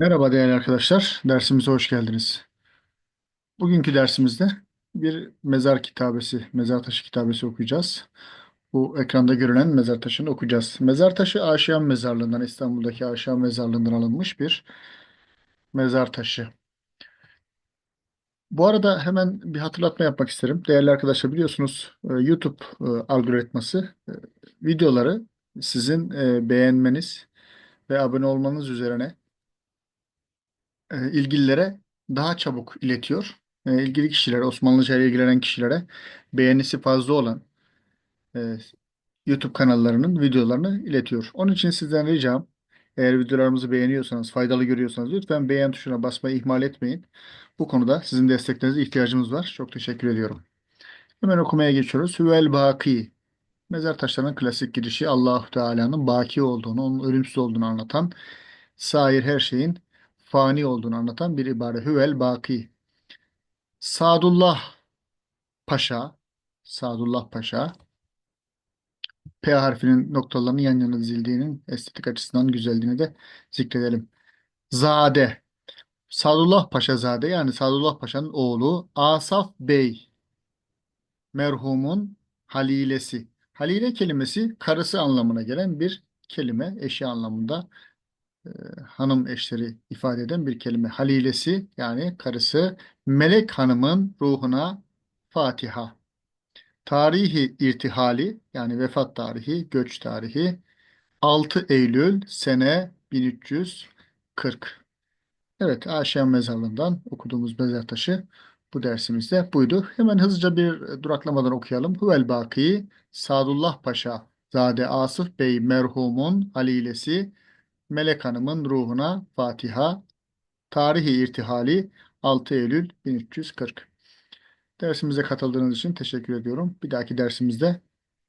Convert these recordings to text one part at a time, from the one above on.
Merhaba değerli arkadaşlar, dersimize hoş geldiniz. Bugünkü dersimizde bir mezar kitabesi, mezar taşı kitabesi okuyacağız. Bu ekranda görülen mezar taşını okuyacağız. Mezar taşı Aşiyan Mezarlığı'ndan, İstanbul'daki Aşiyan Mezarlığı'ndan alınmış bir mezar taşı. Bu arada hemen bir hatırlatma yapmak isterim. Değerli arkadaşlar biliyorsunuz e, YouTube e, algoritması e, videoları sizin beğenmeniz ve abone olmanız üzerine e, ilgililere daha çabuk iletiyor. E, ilgili kişilere, Osmanlıca ile ilgilenen kişilere beğenisi fazla olan e, YouTube kanallarının videolarını iletiyor. Onun için sizden ricam eğer videolarımızı beğeniyorsanız, faydalı görüyorsanız lütfen beğen tuşuna basmayı ihmal etmeyin. Bu konuda sizin desteklerinize ihtiyacımız var. Çok teşekkür ediyorum. Hemen okumaya geçiyoruz. Hüvel Baki. Mezar taşlarının klasik girişi Allahu Teala'nın baki olduğunu, onun ölümsüz olduğunu anlatan, sair her şeyin fani olduğunu anlatan bir ibare. Hüvel Baki. Sadullah Paşa, Sadullah Paşa, P harfinin noktalarının yan yana dizildiğinin estetik açısından güzelliğini de zikredelim. Zade, Sadullah Paşa Zade yani Sadullah Paşa'nın oğlu Asaf Bey, merhumun halilesi. Halile kelimesi karısı anlamına gelen bir kelime, eşi anlamında e, hanım eşleri ifade eden bir kelime. Halilesi yani karısı Melek Hanım'ın ruhuna Fatiha. Tarihi irtihali yani vefat tarihi, göç tarihi 6 Eylül sene 1340. Evet, Aşiyan Mezarlığı'ndan okuduğumuz mezar taşı bu dersimizde buydu. Hemen hızlıca bir duraklamadan okuyalım. Huvel Baki, Sadullah Paşa, Zade Asıf Bey merhumun halilesi, Melek Hanım'ın ruhuna Fatiha, tarihi irtihali 6 Eylül 1340. Dersimize katıldığınız için teşekkür ediyorum. Bir dahaki dersimizde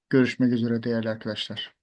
görüşmek üzere değerli arkadaşlar.